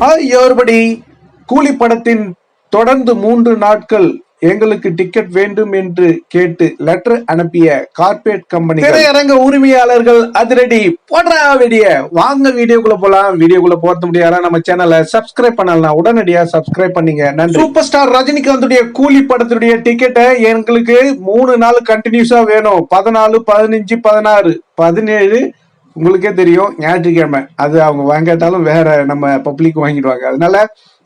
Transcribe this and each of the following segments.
Everybody கூலி படத்தின் தொடர்ந்து மூன்று நாட்கள் எங்களுக்கு டிக்கெட் வேண்டும் என்று கேட்டு லெட்டர் அனுப்பிய கார்பரேட் கம்பெனி திரையரங்க உரிமையாளர்கள் அதிரடி போடுறா வெடிய வாங்க வீடியோக்குள்ள போலாம் வீடியோக்குள்ள போறது முடியாத நம்ம சேனலை சப்ஸ்கிரைப் பண்ணலாம் உடனடியா சப்ஸ்கிரைப் பண்ணீங்க. நன்றி. சூப்பர் ஸ்டார் ரஜினிகாந்துடைய கூலி படத்துடைய டிக்கெட்டை எங்களுக்கு மூணு நாள் கண்டினியூஸா வேணும். பதினாலு பதினஞ்சு பதினாறு பதினேழு உங்களுக்கே தெரியும் ஞாயிற்றுக்கிழமை. அது அவங்க வாங்கிட்டாலும் வேற நம்ம பப்ளிக் வாங்கிடுவாங்க. அதனால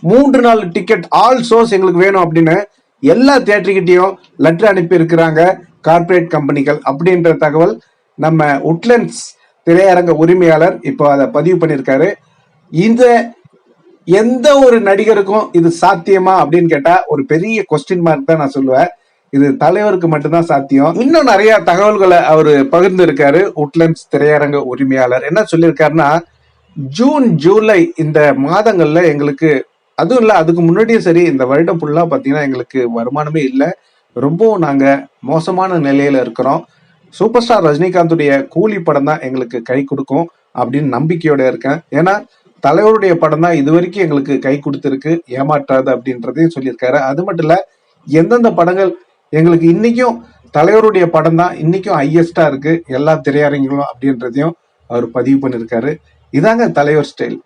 மூன்று நாள் டிக்கெட் ஆல் ஷோஸ் எங்களுக்கு வேணும் அப்படின்னு எல்லா தேட்டர்கிட்டையும் லெட்டர் அனுப்பி இருக்கிறாங்க கார்ப்பரேட் கம்பெனிகள் அப்படின்ற தகவல் நம்ம உட்லண்ட்ஸ் திரையரங்க உரிமையாளர் இப்போ அதை பதிவு பண்ணியிருக்காரு. இந்த எந்த ஒரு நடிகருக்கும் இது சாத்தியமா அப்படின்னு கேட்டா ஒரு பெரிய கொஸ்டின் மார்க் தான் நான் சொல்லுவேன். இது தலைவருக்கு மட்டும்தான் சாத்தியம். இன்னும் நிறைய தகவல்களை அவர் பகிர்ந்து இருக்காரு உட்லண்ட்ஸ் திரையரங்க உரிமையாளர். என்ன சொல்லியிருக்காருன்னா ஜூன் ஜூலை இந்த மாதங்கள்ல எங்களுக்கு அதுவும் இல்லை அதுக்கு முன்னாடியும் சரி இந்த வருடம் ஃபுல்லாக பார்த்தீங்கன்னா எங்களுக்கு வருமானமே இல்லை. ரொம்பவும் நாங்கள் மோசமான நிலையில இருக்கிறோம். சூப்பர் ஸ்டார் ரஜினிகாந்துடைய கூலி படம் தான் எங்களுக்கு கை கொடுக்கும் அப்படின்னு நம்பிக்கையோட இருக்கேன். ஏன்னா தலைவருடைய படம் தான் இது வரைக்கும் எங்களுக்கு கை கொடுத்துருக்கு. ஏமாற்றாது அப்படின்றதையும் சொல்லியிருக்காரு. அது மட்டும் இல்லை எந்தெந்த படங்கள் எங்களுக்கு இன்னைக்கும் தலைவருடைய படம் தான். இன்னைக்கும் ஹையஸ்டா இருக்கு. எல்லா திரையரங்குகளும் அப்படின்றதையும் அவர் பதிவு பண்ணியிருக்காரு இதாங்க தலைவர் ஸ்டைல்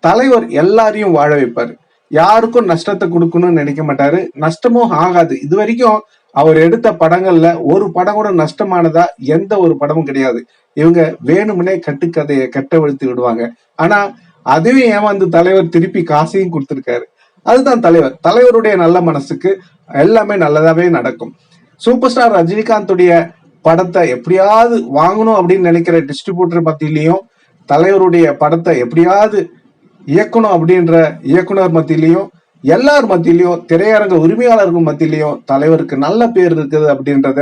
தலைவர் எல்லாரையும் வாழ வைப்பாரு. யாருக்கும் நஷ்டத்தை கொடுக்கணும்னு நினைக்க மாட்டாரு. நஷ்டமும் ஆகாது. இது வரைக்கும் அவர் எடுத்த படங்கள்ல ஒரு படம் கூட நஷ்டமானதா எந்த ஒரு படமும் கிடையாது. இவங்க வேணும்னே கட்டுக்கதையை கட்டவிழ்த்து விடுவாங்க. ஆனா அதுவே ஏமாந்து தலைவர் திருப்பி காசையும் கொடுத்திருக்காரு. அதுதான் தலைவர். தலைவருடைய நல்ல மனசுக்கு எல்லாமே நல்லதாவே நடக்கும். சூப்பர் ஸ்டார் ரஜினிகாந்துடைய படத்தை எப்படியாவது வாங்கணும் அப்படின்னு நினைக்கிற டிஸ்ட்ரிபியூட்டர் மத்தியிலையும் தலைவருடைய படத்தை எப்படியாவது இயக்கணும் அப்படின்ற இயக்குனர் மத்தியிலையும் எல்லார் மத்தியிலையும் திரையரங்க உரிமையாளர்கள் மத்தியிலையும் தலைவருக்கு நல்ல பேர் இருக்குது அப்படின்றத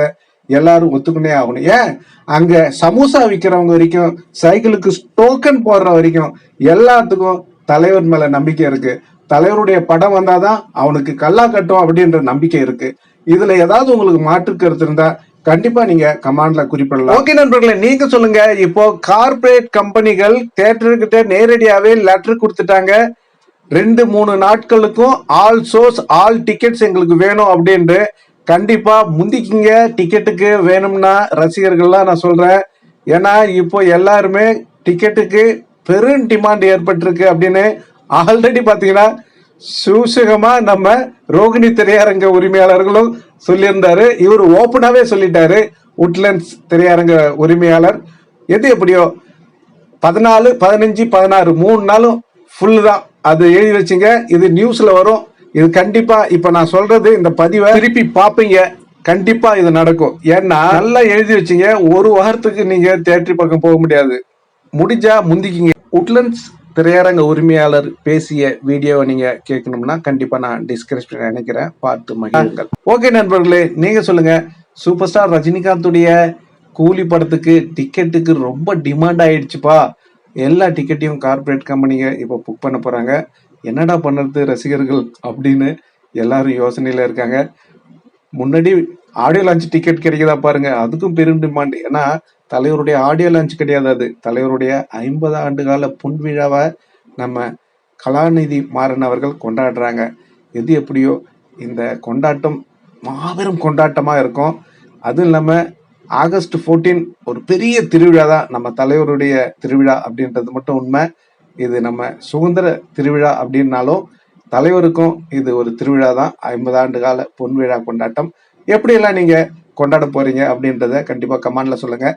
எல்லாரும் ஒத்துக்கணே ஆகணும். ஏன்? அங்க சமோசா விற்கிறவங்க வரைக்கும் சைக்கிளுக்கு டோக்கன் போடுற வரைக்கும் எல்லாத்துக்கும் தலைவர் மேல நம்பிக்கை இருக்கு. தலைவருடைய படம் வந்தாதான் அவனுக்கு கல்லா கட்டும் அப்படின்ற நம்பிக்கை இருக்கு. இதுல ஏதாவது உங்களுக்கு மாற்று கருத்து இருந்தா கண்டிப்பா நீங்க கமாண்ட்ல குறிப்பிடலாம். ஓகே நண்பர்களே நீங்க சொல்லுங்க. இப்போ கார்ப்பரேட் கம்பெனிகள் தேட்டர்கிட்ட நேரடியாவே லெட்டர் கொடுத்துட்டாங்க. ரெண்டு மூணு நாட்களுக்கும் ஆல் சோர்ஸ் ஆல் டிக்கெட்ஸ் எங்களுக்கு வேணும் அப்படின்ட்டு கண்டிப்பா முந்திக்கிங்க. டிக்கெட்டுக்கு வேணும்னா ரசிகர்கள்லாம் நான் சொல்றேன். ஏன்னா இப்போ எல்லாருமே டிக்கெட்டுக்கு பெரும் டிமாண்ட் ஏற்பட்டிருக்கு அப்படின்னு ஆல்ரெடி பாத்தீங்கன்னா சூசகமா நம்ம ரோகிணி திரையரங்க உரிமையாளர்களும் சொல்லியிருந்தாரு. இவர் ஓப்பனாவே சொல்லிட்டாரு. உட்லண்ட்ஸ் திரையரங்க உரிமையாளர். எது எப்படியோ பதினாலு பதினஞ்சு பதினாறு மூணு நாளும் ஃபுல் தான். அது எழுதி வச்சுங்க. இது நியூஸ்ல வரும். இது கண்டிப்பா இப்ப நான் சொல்றது இந்த பதிவை திருப்பி பாப்பீங்க. கண்டிப்பா இது நடக்கும். ஏன்னா நல்லா எழுதி வச்சிங்க. ஒரு வாரத்துக்கு நீங்க தேட்டரி பக்கம் போக முடியாது. முடிஞ்சா முந்திக்கிங்க. உட்லண்ட்ஸ் திரையரங்க உரிமையாளர் பேசிய வீடியோவை நீங்க கேட்கணும்னா கண்டிப்பா நான் டிஸ்கிரிப்ஷன் நினைக்கிறேன். பார்த்து மகிழுங்கள். ஓகே நண்பர்களே நீங்க சொல்லுங்க. சூப்பர் ஸ்டார் ரஜினிகாந்துடைய கூலி படத்துக்கு டிக்கெட்டுக்கு ரொம்ப டிமாண்ட் ஆயிடுச்சுப்பா. எல்லா டிக்கெட்டையும் கார்ப்பரேட் கம்பெனிங்க இப்போ புக் பண்ண போறாங்க. என்னடா பண்ணுறது ரசிகர்கள் அப்படின்னு எல்லாரும் யோசனையில் இருக்காங்க. முன்னாடி ஆடியோ லான்ச் டிக்கெட் கிடைக்குதா பாருங்க. அதுக்கும் பெரும் டிமாண்ட் ஏன்னா தலைவருடைய ஆடியோ லான்ச் கிடையாது அது. தலைவருடைய ஐம்பது ஆண்டு கால புன்விழாவை நம்ம கலாநிதி மாறன் அவர்கள் கொண்டாடுறாங்க. எது எப்படியோ இந்த கொண்டாட்டம் மாபெரும் கொண்டாட்டமாக இருக்கும். அதுவும் இல்லாமல் ஆகஸ்ட் 14 ஒரு பெரிய திருவிழா தான் நம்ம தலைவருடைய திருவிழா அப்படின்றது மட்டும் உண்மை. இது நம்ம சுதந்திர திருவிழா அப்படின்னாலும் தலைவருக்கும் இது ஒரு திருவிழா தான் ஐம்பது ஆண்டு கால பொன் விழா கொண்டாட்டம். எப்படியெல்லாம் நீங்கள் கொண்டாட போறீங்க அப்படின்றத கண்டிப்பாக கமெண்ட்ல சொல்லுங்கள்